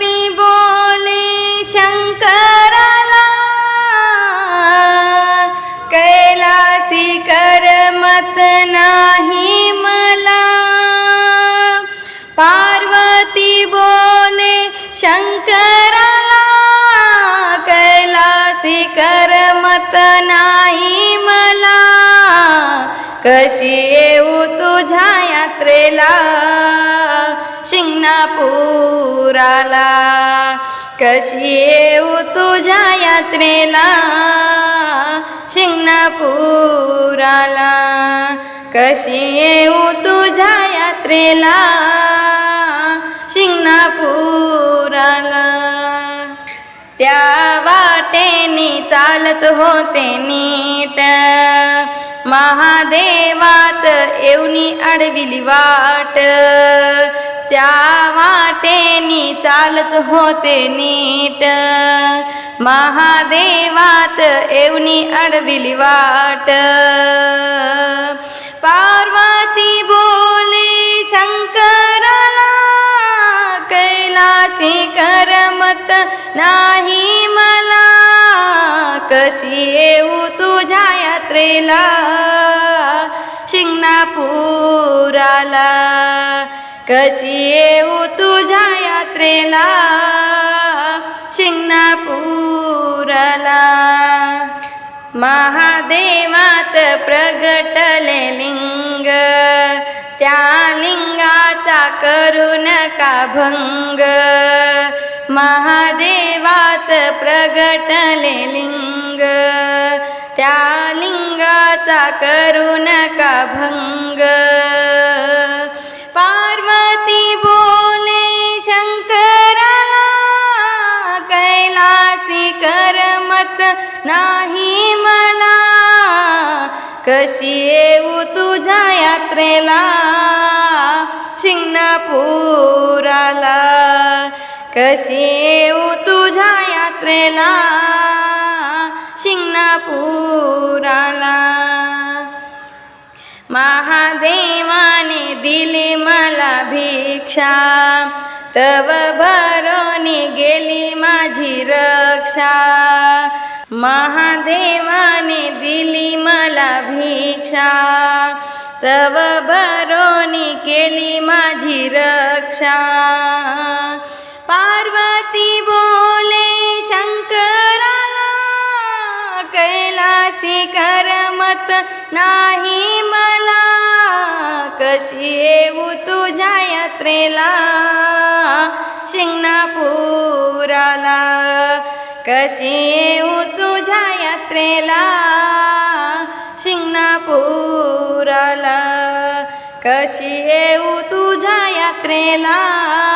ती बोले शंकराला कैलासी करमत नाही मला. पार्वती बोले शंकराला कैलासी करमत नाही मला. कशी येऊ तुझ्या यात्रेला? शिंगणापुराला कशी येऊ तुझ्या यात्रेला? शिंगणापुराला कशी येऊ तुझ्या यात्रेला? शिंगणापुराला त्या वाटेनी चालत होते नीट. महादेवात येऊनी अडविली वाट. त्या वाटेनी चालत होते नीट. महादेवात एवनी अडविली वाट. पार्वती बोले शंकराला कैलासी करमत नाही मला. कशी येऊ तुझ्या यात्रेला? शिंगणापूर कशी येऊ तुझ्या यात्रेला? शिंगणापूरला. महादेवात प्रगटले लिंग. त्या लिंगाचा करू नका भंग? महादेवात प्रगटले लिंग. त्या लिंगाचा करू नका भंग? करमत नाही मला. कशी येऊ तुझ्या यात्रेला? शिंगणापुराला. कशी येऊ तुझ्या यात्रेला? शिंगणापूराला. महादेवाने दिली मला भिक्षा. तव भरोनी गेली माझी रक्षा. महादेवाने दिली मला भिक्षा. तव भरोनी केली माझी रक्षा. पार्वती बोले शंकराला कैलासी करमत नाही मला. कशी येऊ तुझ्या यात्रेला? शिंगणापुराला कशी येऊ तुझ्या यात्रेला? शिंगणापुराला. कशी येऊ तुझ्या यात्रेला?